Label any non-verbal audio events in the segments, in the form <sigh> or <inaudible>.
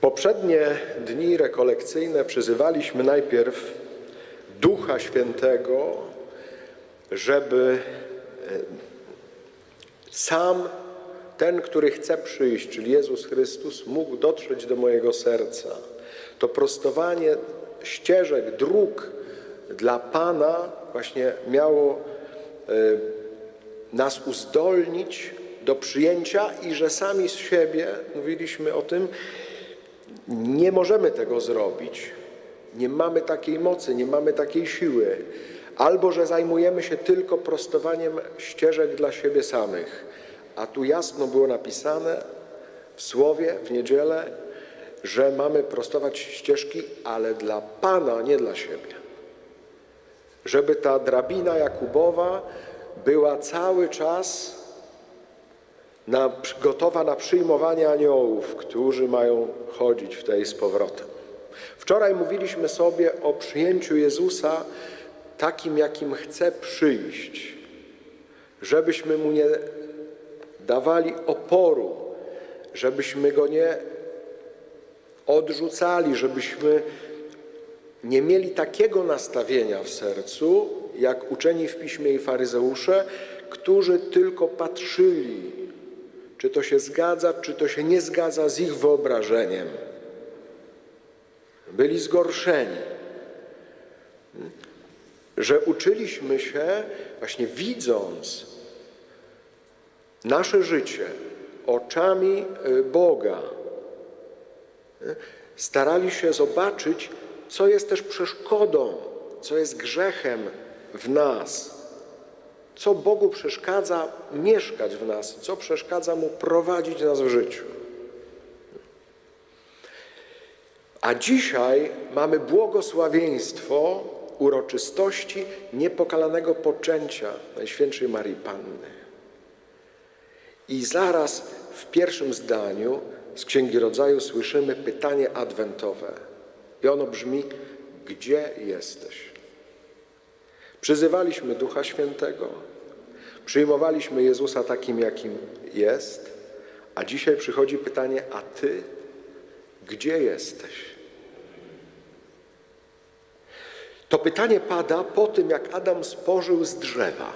poprzednie dni rekolekcyjne przyzywaliśmy najpierw Ducha Świętego, żeby e, sam ten, który chce przyjść, czyli Jezus Chrystus, mógł dotrzeć do mojego serca. To prostowanie ścieżek, dróg dla Pana właśnie miało e, nas uzdolnić do przyjęcia i że sami z siebie, mówiliśmy o tym, nie możemy tego zrobić. Nie mamy takiej mocy, nie mamy takiej siły. Albo że zajmujemy się tylko prostowaniem ścieżek dla siebie samych. A tu jasno było napisane w słowie w niedzielę, że mamy prostować ścieżki, ale dla Pana, nie dla siebie. Żeby ta drabina Jakubowa była cały czas na, gotowa na przyjmowanie aniołów, którzy mają chodzić w tej z powrotem. Wczoraj mówiliśmy sobie o przyjęciu Jezusa takim, jakim chce przyjść, żebyśmy Mu nie dawali oporu, żebyśmy Go nie odrzucali, żebyśmy nie mieli takiego nastawienia w sercu, jak uczeni w piśmie i faryzeusze, którzy tylko patrzyli, czy to się zgadza, czy to się nie zgadza z ich wyobrażeniem. Byli zgorszeni, że uczyliśmy się właśnie widząc nasze życie oczami y, Boga, starali się zobaczyć, co jest też przeszkodą, co jest grzechem w nas, co Bogu przeszkadza mieszkać w nas, co przeszkadza Mu prowadzić nas w życiu. A dzisiaj mamy błogosławieństwo uroczystości niepokalanego poczęcia Najświętszej Marii Panny. I zaraz w pierwszym zdaniu z Księgi Rodzaju słyszymy pytanie adwentowe. I ono brzmi: Gdzie jesteś? Przyzywaliśmy Ducha Świętego, przyjmowaliśmy Jezusa takim, jakim jest, a dzisiaj przychodzi pytanie: A Ty, gdzie jesteś? To pytanie pada po tym, jak Adam spożył z drzewa.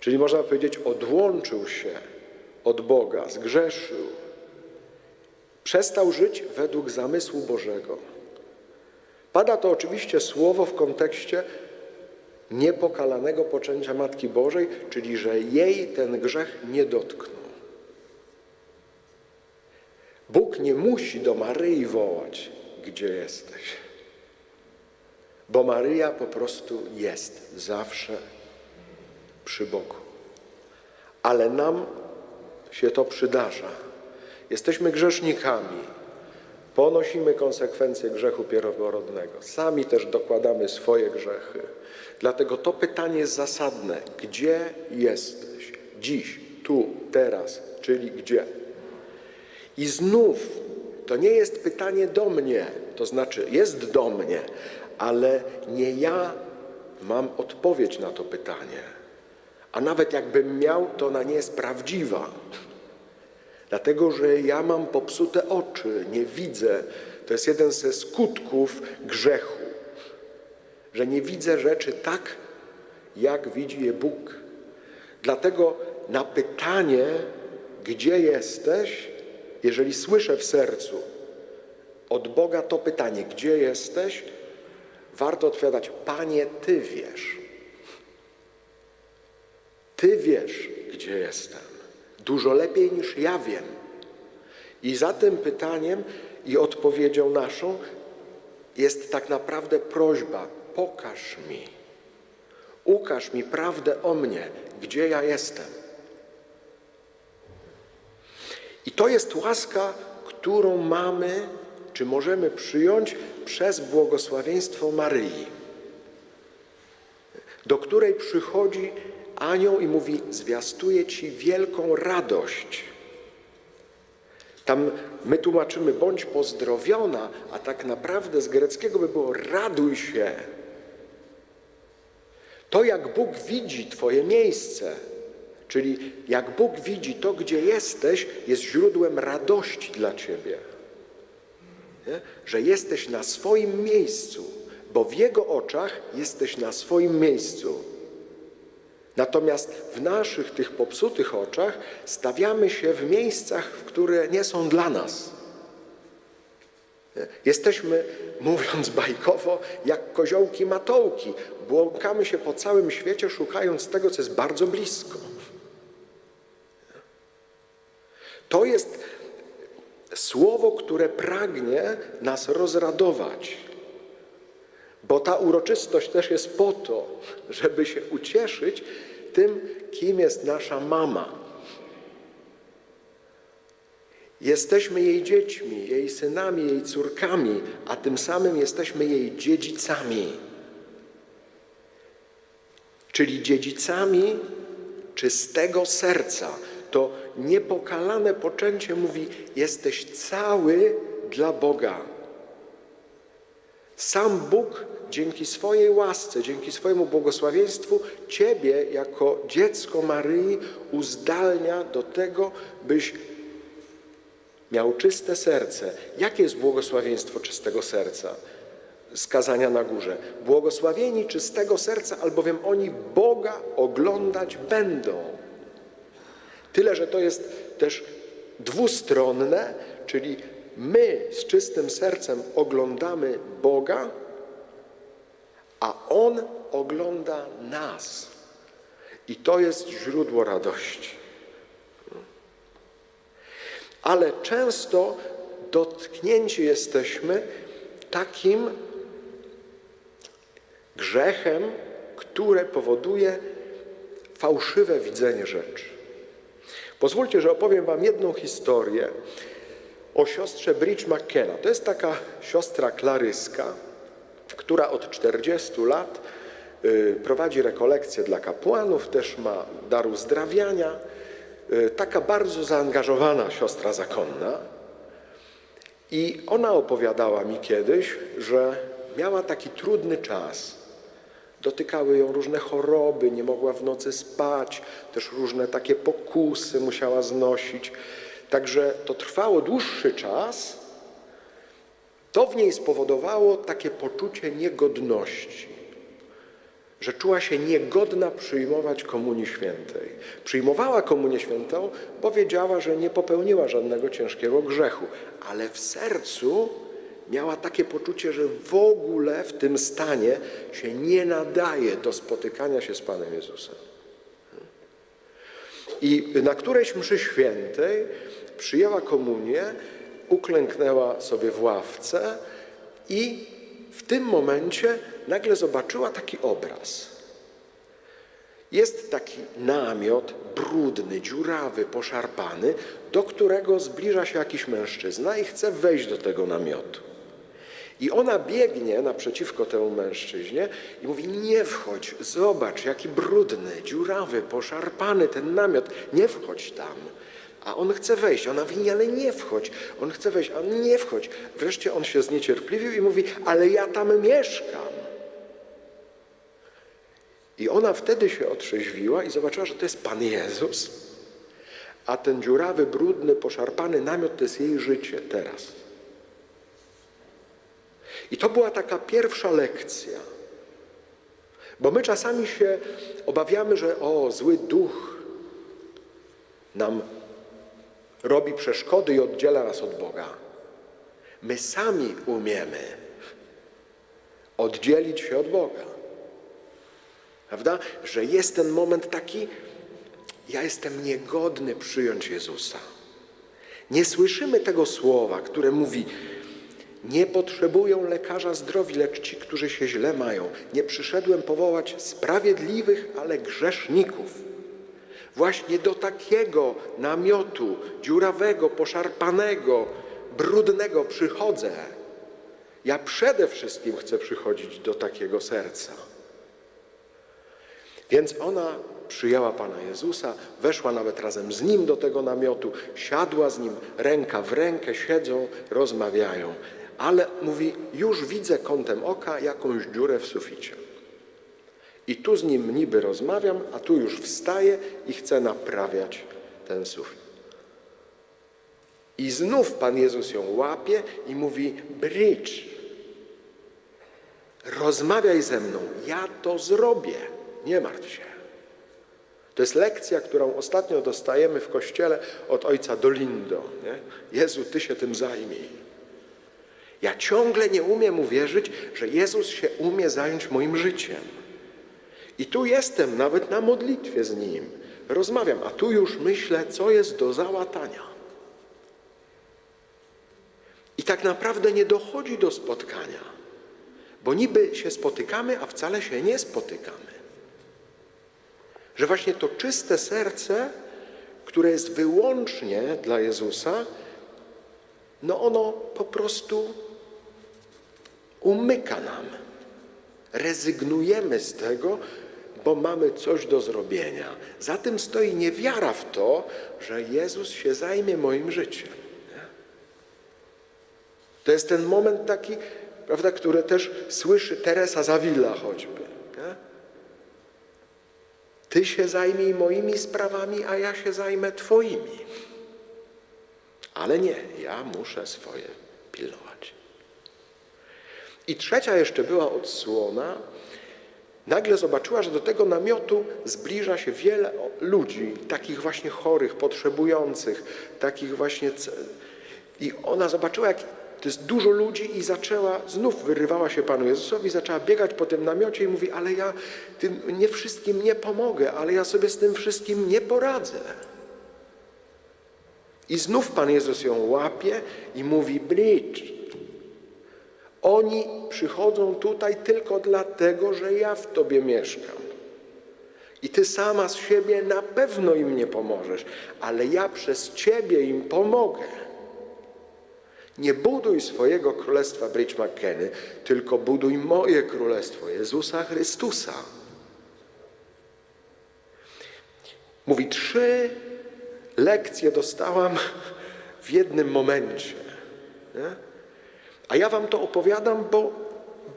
Czyli można powiedzieć, odłączył się od Boga, zgrzeszył, przestał żyć według zamysłu Bożego. Pada to oczywiście słowo w kontekście niepokalanego poczęcia Matki Bożej, czyli że jej ten grzech nie dotknął. Bóg nie musi do Maryi wołać, gdzie jesteś, bo Maryja po prostu jest zawsze przy Bogu. Ale nam się to przydarza. Jesteśmy grzesznikami. Ponosimy konsekwencje grzechu pierworodnego. Sami też dokładamy swoje grzechy. Dlatego to pytanie jest zasadne. Gdzie jesteś? Dziś, tu, teraz, czyli gdzie? I znów to nie jest pytanie do mnie, to znaczy jest do mnie, ale nie ja mam odpowiedź na to pytanie. A nawet jakbym miał, to ona nie jest prawdziwa. Dlatego, że ja mam popsute oczy, nie widzę. To jest jeden ze skutków grzechu, że nie widzę rzeczy tak, jak widzi je Bóg. Dlatego na pytanie, gdzie jesteś, jeżeli słyszę w sercu od Boga to pytanie, gdzie jesteś, warto odpowiadać, Panie, Ty wiesz. Ty wiesz, gdzie jestem. Dużo lepiej niż ja wiem. I za tym pytaniem i odpowiedzią naszą jest tak naprawdę prośba: pokaż mi, ukaż mi prawdę o mnie, gdzie ja jestem. I to jest łaska, którą mamy, czy możemy przyjąć przez błogosławieństwo Maryi, do której przychodzi anioł i mówi: Zwiastuję ci wielką radość. Tam my tłumaczymy bądź pozdrowiona, a tak naprawdę z greckiego by było raduj się. To, jak Bóg widzi Twoje miejsce, Czyli jak Bóg widzi to, gdzie jesteś, jest źródłem radości dla ciebie. Nie? Że jesteś na swoim miejscu, bo w Jego oczach jesteś na swoim miejscu. Natomiast w naszych tych popsutych oczach stawiamy się w miejscach, które nie są dla nas. Jesteśmy, <laughs> mówiąc bajkowo, jak koziołki matołki. Błąkamy się po całym świecie, szukając tego, co jest bardzo blisko. To jest słowo, które pragnie nas rozradować. Bo ta uroczystość też jest po to, żeby się ucieszyć tym, kim jest nasza mama. Jesteśmy jej dziećmi, jej synami, jej córkami, a tym samym jesteśmy jej dziedzicami. Czyli dziedzicami czystego serca. To niepokalane poczęcie mówi: Jesteś cały dla Boga. Sam Bóg dzięki swojej łasce, dzięki swojemu błogosławieństwu Ciebie jako dziecko Maryi uzdalnia do tego, byś miał czyste serce. Jakie jest błogosławieństwo czystego serca? Skazania na górze. Błogosławieni czystego serca, albowiem oni Boga oglądać będą. Tyle, że to jest też dwustronne, czyli my z czystym sercem oglądamy Boga, a On ogląda nas. I to jest źródło radości. Ale często dotknięci jesteśmy takim grzechem, które powoduje fałszywe widzenie rzeczy. Pozwólcie, że opowiem Wam jedną historię o siostrze Bridge McKenna. To jest taka siostra klaryska, która od 40 lat y, prowadzi rekolekcje dla kapłanów, też ma dar uzdrawiania. Y, Taka bardzo zaangażowana siostra zakonna. I ona opowiadała mi kiedyś, że miała taki trudny czas. Dotykały ją różne choroby, nie mogła w nocy spać, też różne takie pokusy musiała znosić. Także to trwało dłuższy czas. To w niej spowodowało takie poczucie niegodności, że czuła się niegodna przyjmować Komunii Świętej. Przyjmowała Komunię Świętą, bo wiedziała, że nie popełniła żadnego ciężkiego grzechu, ale w sercu miała takie poczucie, że w ogóle w tym stanie się nie nadaje do spotykania się z Panem Jezusem. I na którejś mszy świętej przyjęła komunię, uklęknęła sobie w ławce i w tym momencie nagle zobaczyła taki obraz. Jest taki namiot brudny, dziurawy, poszarpany, do którego zbliża się jakiś mężczyzna i chce wejść do tego namiotu. I ona biegnie naprzeciwko temu mężczyźnie i mówi: Nie wchodź, zobacz, jaki brudny, dziurawy, poszarpany ten namiot, nie wchodź tam. A on chce wejść. Ona mówi: Ale nie wchodź. On chce wejść, a on nie wchodź. Wreszcie on się zniecierpliwił i mówi: Ale ja tam mieszkam. I ona wtedy się otrzeźwiła i zobaczyła, że to jest Pan Jezus, a ten dziurawy, brudny, poszarpany namiot to jest jej życie teraz. I to była taka pierwsza lekcja. Bo my czasami się obawiamy, że o, zły duch nam robi przeszkody i oddziela nas od Boga. My sami umiemy oddzielić się od Boga. Prawda? Że jest ten moment taki, ja jestem niegodny przyjąć Jezusa. Nie słyszymy tego słowa, które mówi, nie potrzebują lekarza zdrowi, lecz ci, którzy się źle mają. Nie przyszedłem powołać sprawiedliwych, ale grzeszników. Właśnie do takiego namiotu dziurawego, poszarpanego, brudnego przychodzę. Ja przede wszystkim chcę przychodzić do takiego serca. Więc ona przyjęła Pana Jezusa, weszła nawet razem z Nim do tego namiotu, siadła z Nim ręka w rękę, siedzą, rozmawiają. Ale mówi, już widzę kątem oka jakąś dziurę w suficie. I tu z nim niby rozmawiam, a tu już wstaję i chcę naprawiać ten sufit. I znów Pan Jezus ją łapie i mówi: Bridge, rozmawiaj ze mną, ja to zrobię, nie martw się. To jest lekcja, którą ostatnio dostajemy w kościele od ojca Dolindo. Nie? Jezu, Ty się tym zajmij. Ja ciągle nie umiem uwierzyć, że Jezus się umie zająć moim życiem. I tu jestem, nawet na modlitwie z Nim. Rozmawiam, a tu już myślę, co jest do załatania. I tak naprawdę nie dochodzi do spotkania, bo niby się spotykamy, a wcale się nie spotykamy. Że właśnie to czyste serce, które jest wyłącznie dla Jezusa, no ono po prostu umyka nam. Rezygnujemy z tego, bo mamy coś do zrobienia. Za tym stoi niewiara w to, że Jezus się zajmie moim życiem. To jest ten moment taki, prawda, który też słyszy Teresa Zawilla choćby. Nie? Ty się zajmij moimi sprawami, a ja się zajmę Twoimi. Ale nie, ja muszę swoje pilnować. I trzecia jeszcze była odsłona. Nagle zobaczyła, że do tego namiotu zbliża się wiele ludzi, takich właśnie chorych, potrzebujących, takich właśnie. I ona zobaczyła, jak to jest dużo ludzi i zaczęła, znów wyrywała się Panu Jezusowi, zaczęła biegać po tym namiocie i mówi, ale ja tym nie wszystkim nie pomogę, ale ja sobie z tym wszystkim nie poradzę. I znów Pan Jezus ją łapie i mówi, Bridge, oni przychodzą tutaj tylko dlatego, że ja w Tobie mieszkam. I Ty sama z siebie na pewno im nie pomożesz, ale ja przez Ciebie im pomogę. Nie buduj swojego królestwa Bridge McKenny, tylko buduj moje królestwo Jezusa Chrystusa. Mówi, trzy lekcje dostałam w jednym momencie. Nie? A ja wam to opowiadam, bo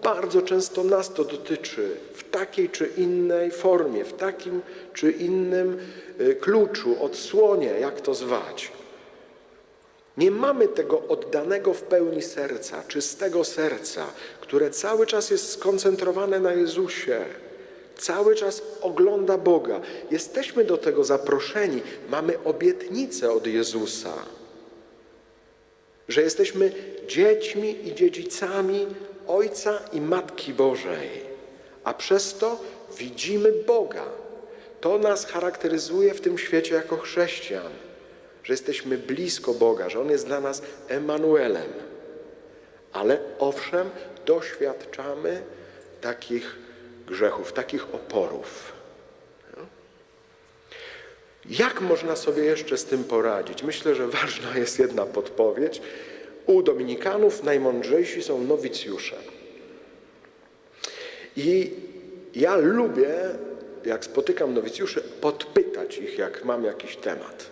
bardzo często nas to dotyczy w takiej czy innej formie, w takim czy innym y, kluczu, odsłonie, jak to zwać. Nie mamy tego oddanego w pełni serca, czystego serca, które cały czas jest skoncentrowane na Jezusie, cały czas ogląda Boga. Jesteśmy do tego zaproszeni, mamy obietnicę od Jezusa, że jesteśmy dziećmi i dziedzicami Ojca i Matki Bożej, a przez to widzimy Boga. To nas charakteryzuje w tym świecie jako chrześcijan że jesteśmy blisko Boga, że On jest dla nas Emanuelem. Ale owszem, doświadczamy takich grzechów, takich oporów. Jak można sobie jeszcze z tym poradzić? Myślę, że ważna jest jedna podpowiedź. U Dominikanów najmądrzejsi są nowicjusze. I ja lubię, jak spotykam nowicjuszy, podpytać ich, jak mam jakiś temat.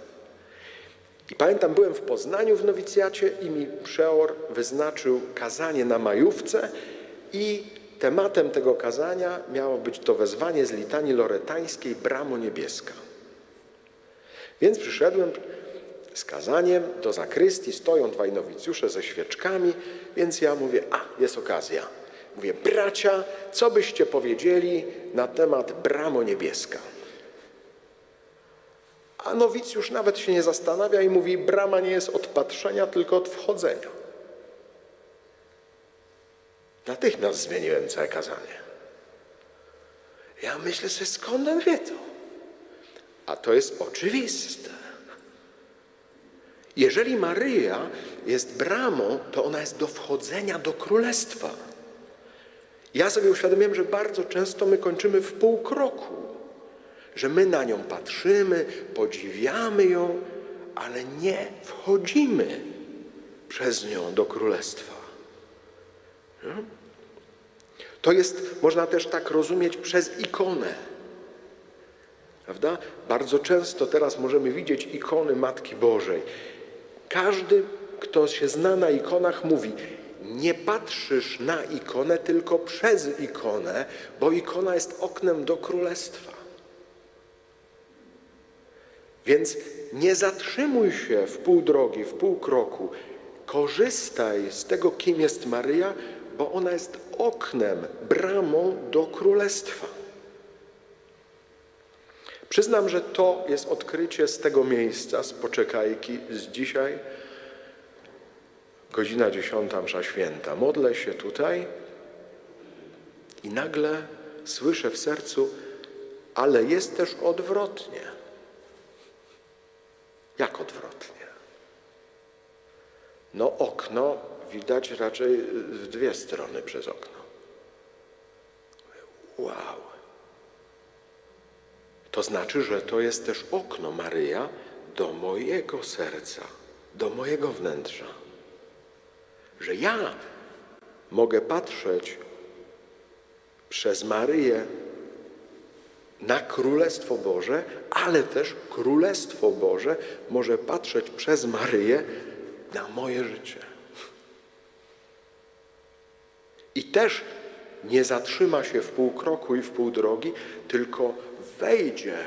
I pamiętam, byłem w Poznaniu w nowicjacie i mi przeor wyznaczył kazanie na majówce i tematem tego kazania miało być to wezwanie z litanii loretańskiej Bramo Niebieska. Więc przyszedłem z kazaniem do zakrystii, stoją dwaj nowicjusze ze świeczkami, więc ja mówię, a, jest okazja. Mówię, bracia, co byście powiedzieli na temat Bramo Niebieska? A nowicjusz nawet się nie zastanawia i mówi, brama nie jest od patrzenia, tylko od wchodzenia. Natychmiast zmieniłem całe kazanie. Ja myślę sobie, skąd on wie to? A to jest oczywiste. Jeżeli Maryja jest bramą, to ona jest do wchodzenia do królestwa. Ja sobie uświadomiłem, że bardzo często my kończymy w pół kroku że my na nią patrzymy, podziwiamy ją, ale nie wchodzimy przez nią do królestwa. To jest, można też tak rozumieć, przez ikonę. Prawda? Bardzo często teraz możemy widzieć ikony Matki Bożej. Każdy, kto się zna na ikonach, mówi: nie patrzysz na ikonę, tylko przez ikonę, bo ikona jest oknem do królestwa. Więc nie zatrzymuj się w pół drogi, w pół kroku. Korzystaj z tego, kim jest Maryja, bo ona jest oknem, bramą do królestwa. Przyznam, że to jest odkrycie z tego miejsca, z poczekajki, z dzisiaj. Godzina dziesiąta, msza święta. Modlę się tutaj i nagle słyszę w sercu, ale jest też odwrotnie. Jak odwrotnie? No okno widać raczej w dwie strony przez okno. To znaczy, że to jest też okno Maryja do mojego serca, do mojego wnętrza. Że ja mogę patrzeć przez Maryję na Królestwo Boże, ale też Królestwo Boże może patrzeć przez Maryję na moje życie. I też nie zatrzyma się w pół kroku i w pół drogi, tylko wejdzie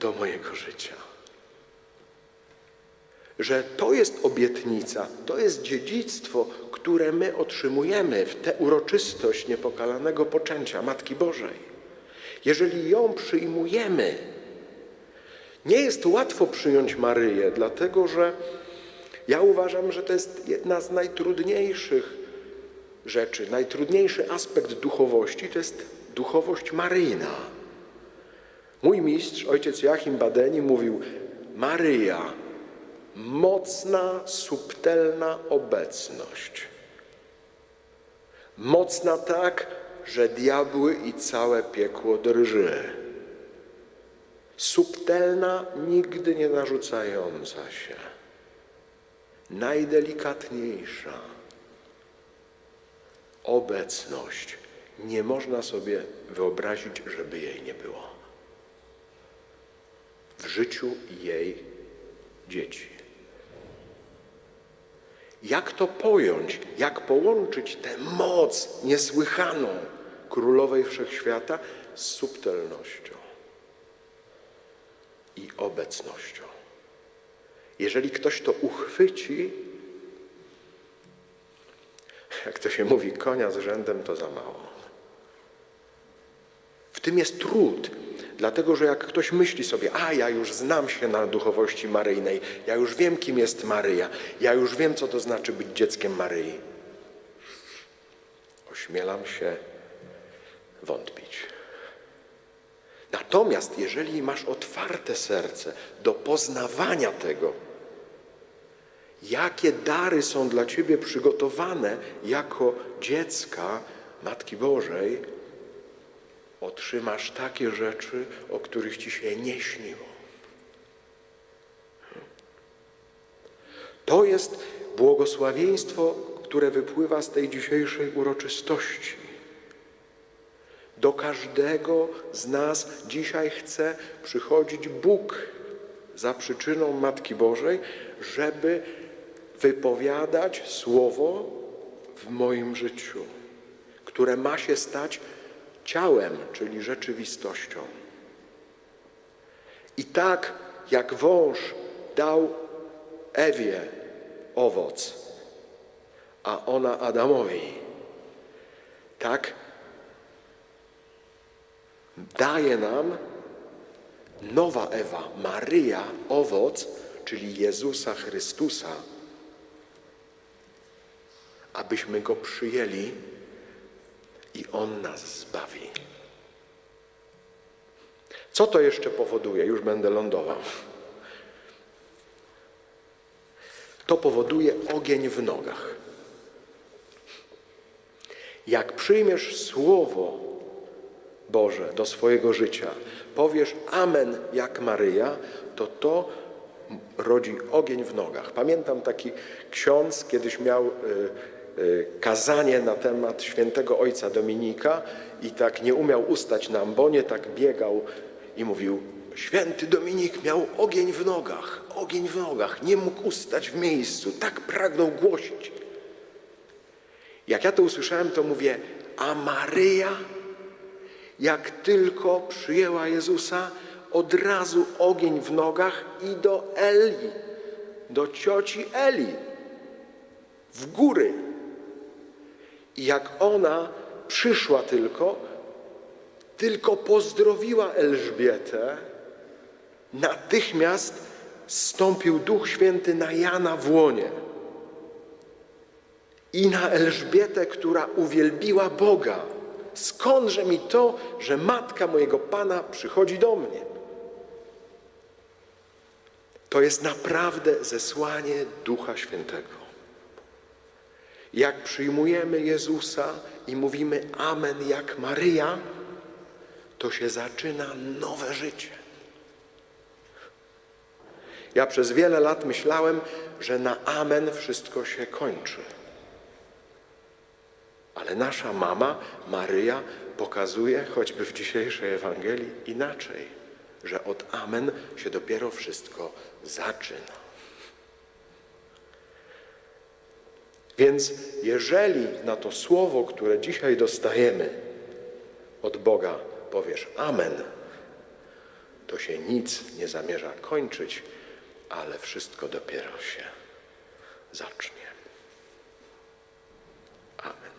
do mojego życia. Że to jest obietnica, to jest dziedzictwo, które my otrzymujemy w tę uroczystość niepokalanego poczęcia Matki Bożej. Jeżeli ją przyjmujemy, nie jest łatwo przyjąć Maryję, dlatego że ja uważam, że to jest jedna z najtrudniejszych rzeczy, najtrudniejszy aspekt duchowości to jest duchowość maryjna. Mój mistrz, ojciec Joachim Badeni, mówił: Maryja, mocna, subtelna obecność. Mocna tak, że diabły i całe piekło drży. Subtelna, nigdy nie narzucająca się. Najdelikatniejsza obecność. Nie można sobie wyobrazić, żeby jej nie było. W życiu jej dzieci. Jak to pojąć? Jak połączyć tę moc niesłychaną Królowej Wszechświata z subtelnością i obecnością? Jeżeli ktoś to uchwyci, jak to się mówi, konia z rzędem to za mało. W tym jest trud, dlatego że jak ktoś myśli sobie, a ja już znam się na duchowości maryjnej, ja już wiem, kim jest Maryja, ja już wiem, co to znaczy być dzieckiem Maryi. Ośmielam się wątpić. Natomiast jeżeli masz otwarte serce do poznawania tego, jakie dary są dla Ciebie przygotowane jako dziecka Matki Bożej, otrzymasz takie rzeczy, o których Ci się nie śniło. To jest błogosławieństwo, które wypływa z tej dzisiejszej uroczystości. Do każdego z nas dzisiaj chce przychodzić Bóg za przyczyną Matki Bożej, żeby wypowiadać słowo w moim życiu, które ma się stać ciałem, czyli rzeczywistością. I tak jak wąż dał Ewie owoc, a ona Adamowi, tak daje nam nowa Ewa, Maryja, owoc, czyli Jezusa Chrystusa, abyśmy Go przyjęli i On nas zbawi. Co to jeszcze powoduje? Już będę lądował. To powoduje ogień w nogach. Jak przyjmiesz Słowo Boże do swojego życia, powiesz Amen jak Maryja, to to rodzi ogień w nogach. Pamiętam taki ksiądz, kiedyś miał y, y, kazanie na temat świętego ojca Dominika i tak nie umiał ustać na ambonie, tak biegał i mówił Święty Dominik miał ogień w nogach, ogień w nogach, nie mógł ustać w miejscu, tak pragnął głosić. Jak ja to usłyszałem, to mówię, a Maryja, jak tylko przyjęła Jezusa, od razu ogień w nogach i do Eli, do cioci Eli, w góry. I jak ona przyszła tylko, tylko pozdrowiła Elżbietę, natychmiast stąpił Duch Święty na Jana w łonie i na Elżbietę, która uwielbiła Boga. Skądże mi to, że matka mojego Pana przychodzi do mnie? To jest naprawdę zesłanie Ducha Świętego. Jak przyjmujemy Jezusa i mówimy Amen jak Maryja, to się zaczyna nowe życie. Ja przez wiele lat myślałem, że na Amen wszystko się kończy. Ale nasza mama, Maryja, pokazuje, choćby w dzisiejszej Ewangelii, inaczej, że od Amen się dopiero wszystko zaczyna. Więc jeżeli na to słowo, które dzisiaj dostajemy od Boga, powiesz Amen, to się nic nie zamierza kończyć, ale wszystko dopiero się zacznie. Amen.